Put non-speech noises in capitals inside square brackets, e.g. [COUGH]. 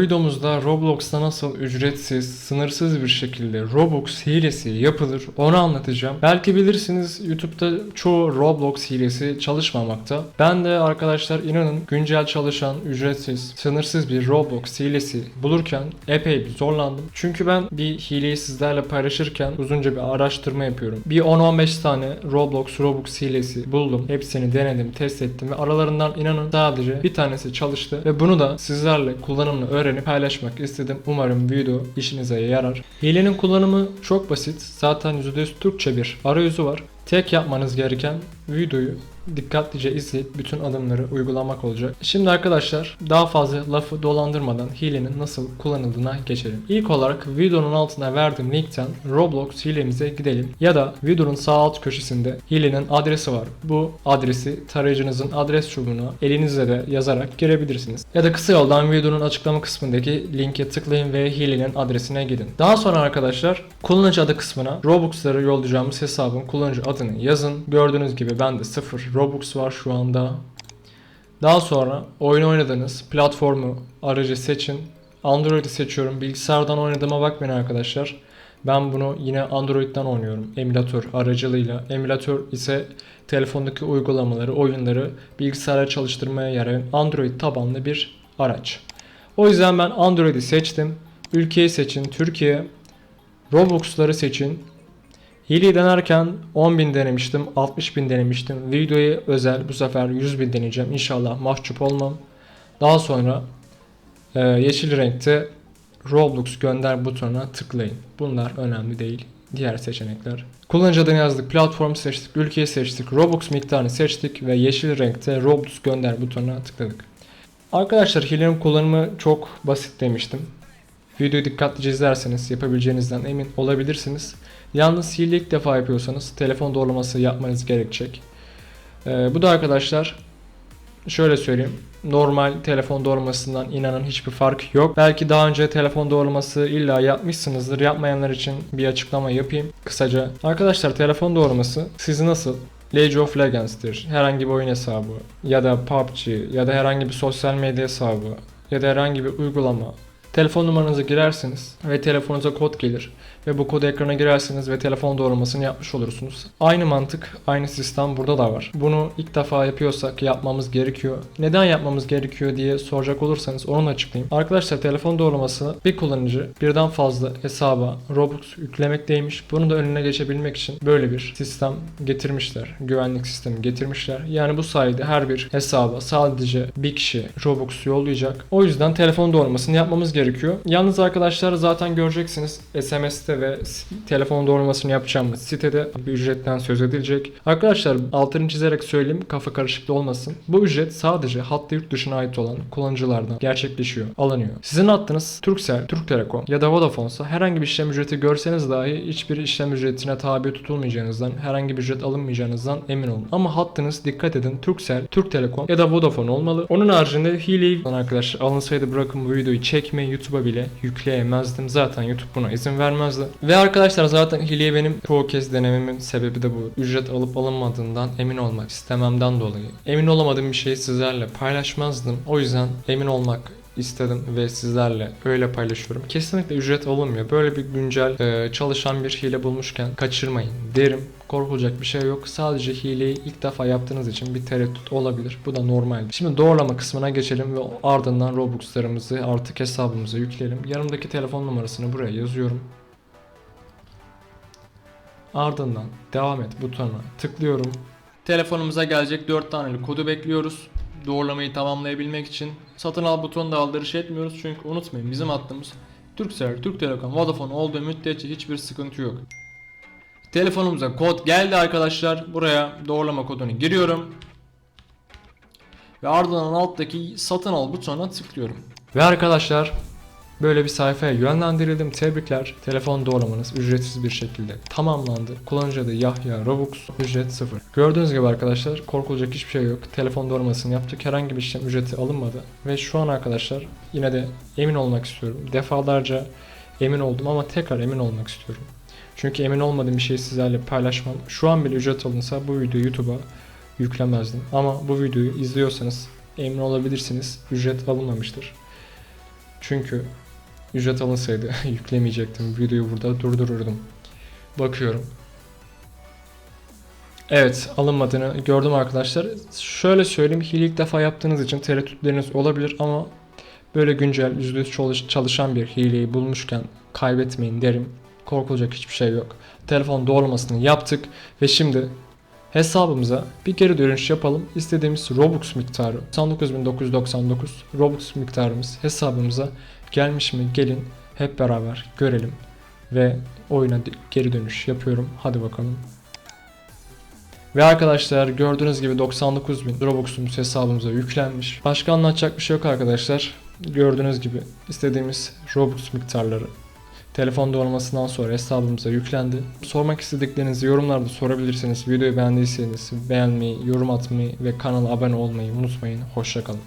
Videomuzda Roblox'ta nasıl ücretsiz, sınırsız bir şekilde Robux hilesi yapılır onu anlatacağım. Belki bilirsiniz YouTube'da çoğu Roblox hilesi çalışmamakta. Ben de arkadaşlar inanın güncel çalışan, ücretsiz, sınırsız bir Roblox hilesi bulurken epey bir zorlandım. Çünkü ben bir hileyi sizlerle paylaşırken uzunca bir araştırma yapıyorum. Bir 10-15 tane Roblox, Robux hilesi buldum. Hepsini denedim, test ettim ve aralarından inanın sadece bir tanesi çalıştı ve bunu da sizlerle kullanımını öğrenip paylaşmak istedim. Umarım video işinize yarar. Hilenin kullanımı çok basit. Zaten %100 Türkçe bir arayüzü var. Tek yapmanız gereken videoyu dikkatlice izleyip bütün adımları uygulamak olacak. Şimdi arkadaşlar daha fazla lafı dolandırmadan hilenin nasıl kullanıldığına geçelim. İlk olarak videonun altına verdiğim linkten Roblox hilemize gidelim. Ya da videonun sağ alt köşesinde hilenin adresi var. Bu adresi tarayıcınızın adres çubuğuna elinizle de yazarak girebilirsiniz. Ya da kısa yoldan videonun açıklama kısmındaki linke tıklayın ve hilenin adresine gidin. Daha sonra arkadaşlar kullanıcı adı kısmına Robux'ları yollayacağımız hesabın kullanıcı adını yazın. Gördüğünüz gibi bende 0 Robux var şu anda. Daha sonra oyun oynadığınız platformu aracı seçin. Android'i seçiyorum. Bilgisayardan oynadığıma bakmayın arkadaşlar. Ben bunu yine Android'den oynuyorum. Emülatör aracılığıyla. Emülatör ise telefondaki uygulamaları, oyunları bilgisayara çalıştırmaya yarayan Android tabanlı bir araç. O yüzden ben Android'i seçtim. Ülkeyi seçin. Türkiye. Robux'ları seçin. Hileyi denerken 10.000 denemiştim, 60.000 denemiştim. Videoyu özel bu sefer 100.000 deneyeceğim. İnşallah mahcup olmam. Daha sonra e, yeşil renkte Roblox gönder butonuna tıklayın. Bunlar önemli değil. Diğer seçenekler. Kullanıcı adını yazdık, platformu seçtik, ülkeyi seçtik, Robux miktarını seçtik ve yeşil renkte Roblox gönder butonuna tıkladık. Arkadaşlar hilenin kullanımı çok basit demiştim. Videoyu dikkatlice izlerseniz yapabileceğinizden emin olabilirsiniz. Yalnız hile ilk defa yapıyorsanız telefon doğrulaması yapmanız gerekecek. Ee, bu da arkadaşlar şöyle söyleyeyim. Normal telefon doğrulamasından inanın hiçbir fark yok. Belki daha önce telefon doğrulaması illa yapmışsınızdır. Yapmayanlar için bir açıklama yapayım kısaca. Arkadaşlar telefon doğrulaması sizi nasıl League of Legends'tir, herhangi bir oyun hesabı ya da PUBG ya da herhangi bir sosyal medya hesabı ya da herhangi bir uygulama Telefon numaranızı girersiniz ve telefonunuza kod gelir ve bu kodu ekrana girersiniz ve telefon doğrulamasını yapmış olursunuz. Aynı mantık, aynı sistem burada da var. Bunu ilk defa yapıyorsak yapmamız gerekiyor. Neden yapmamız gerekiyor diye soracak olursanız onu açıklayayım. Arkadaşlar telefon doğrulaması bir kullanıcı birden fazla hesaba Robux yüklemekteymiş. Bunu da önüne geçebilmek için böyle bir sistem getirmişler. Güvenlik sistemi getirmişler. Yani bu sayede her bir hesaba sadece bir kişi Robux yollayacak. O yüzden telefon doğrulamasını yapmamız gerekiyor. Yalnız arkadaşlar zaten göreceksiniz SMS'te ve s- telefon doğrulamasını yapacağımız sitede bir ücretten söz edilecek. Arkadaşlar altını çizerek söyleyeyim kafa karışıklığı olmasın. Bu ücret sadece hatta yurt dışına ait olan kullanıcılardan gerçekleşiyor, alınıyor. Sizin hattınız Turkcell, Türk Telekom ya da Vodafone'sa herhangi bir işlem ücreti görseniz dahi hiçbir işlem ücretine tabi tutulmayacağınızdan, herhangi bir ücret alınmayacağınızdan emin olun. Ama hattınız dikkat edin Turkcell, Türk Telekom ya da Vodafone olmalı. Onun haricinde hileyi arkadaşlar alınsaydı bırakın bu videoyu çekmeyi YouTube'a bile yükleyemezdim. Zaten YouTube buna izin vermezdi. Ve arkadaşlar zaten hileyi benim çoğu kez denememin sebebi de bu. Ücret alıp alınmadığından emin olmak istememden dolayı. Emin olamadığım bir şeyi sizlerle paylaşmazdım. O yüzden emin olmak istedim ve sizlerle öyle paylaşıyorum. Kesinlikle ücret alınmıyor. Böyle bir güncel e, çalışan bir hile bulmuşken kaçırmayın derim. Korkulacak bir şey yok. Sadece hileyi ilk defa yaptığınız için bir tereddüt olabilir. Bu da normal. Şimdi doğrulama kısmına geçelim ve ardından Robux'larımızı artık hesabımıza yükleyelim. Yanımdaki telefon numarasını buraya yazıyorum. Ardından devam et butonuna tıklıyorum. Telefonumuza gelecek 4 taneli kodu bekliyoruz. Doğrulamayı tamamlayabilmek için satın al butonunda aldırış etmiyoruz çünkü unutmayın bizim hattımız Turkcell, Türk Telekom, Vodafone olduğu müddetçe hiçbir sıkıntı yok. Telefonumuza kod geldi arkadaşlar. Buraya doğrulama kodunu giriyorum. Ve ardından alttaki satın al butonuna tıklıyorum. Ve arkadaşlar Böyle bir sayfaya yönlendirildim. Tebrikler. Telefon doğramanız ücretsiz bir şekilde tamamlandı. Kullanıcı adı Yahya Robux. Ücret 0. Gördüğünüz gibi arkadaşlar korkulacak hiçbir şey yok. Telefon doğramasını yaptık. Herhangi bir işlem ücreti alınmadı. Ve şu an arkadaşlar yine de emin olmak istiyorum. Defalarca emin oldum ama tekrar emin olmak istiyorum. Çünkü emin olmadığım bir şeyi sizlerle paylaşmam. Şu an bile ücret alınsa bu videoyu YouTube'a yüklemezdim. Ama bu videoyu izliyorsanız emin olabilirsiniz. Ücret alınmamıştır. Çünkü ücret alınsaydı [LAUGHS] yüklemeyecektim. Videoyu burada durdururdum. Bakıyorum. Evet alınmadığını gördüm arkadaşlar. Şöyle söyleyeyim hile ilk defa yaptığınız için tereddütleriniz olabilir ama böyle güncel %100 çalış- çalışan bir hileyi bulmuşken kaybetmeyin derim. Korkulacak hiçbir şey yok. Telefon doğrulamasını yaptık ve şimdi hesabımıza bir geri dönüş yapalım. İstediğimiz Robux miktarı 99.999 Robux miktarımız hesabımıza gelmiş mi? Gelin hep beraber görelim ve oyuna geri dönüş yapıyorum. Hadi bakalım. Ve arkadaşlar gördüğünüz gibi 99.000 Robux'umuz hesabımıza yüklenmiş. Başka anlatacak bir şey yok arkadaşlar. Gördüğünüz gibi istediğimiz Robux miktarları telefon doğrulmasından sonra hesabımıza yüklendi. Sormak istediklerinizi yorumlarda sorabilirsiniz. Videoyu beğendiyseniz beğenmeyi, yorum atmayı ve kanala abone olmayı unutmayın. Hoşçakalın.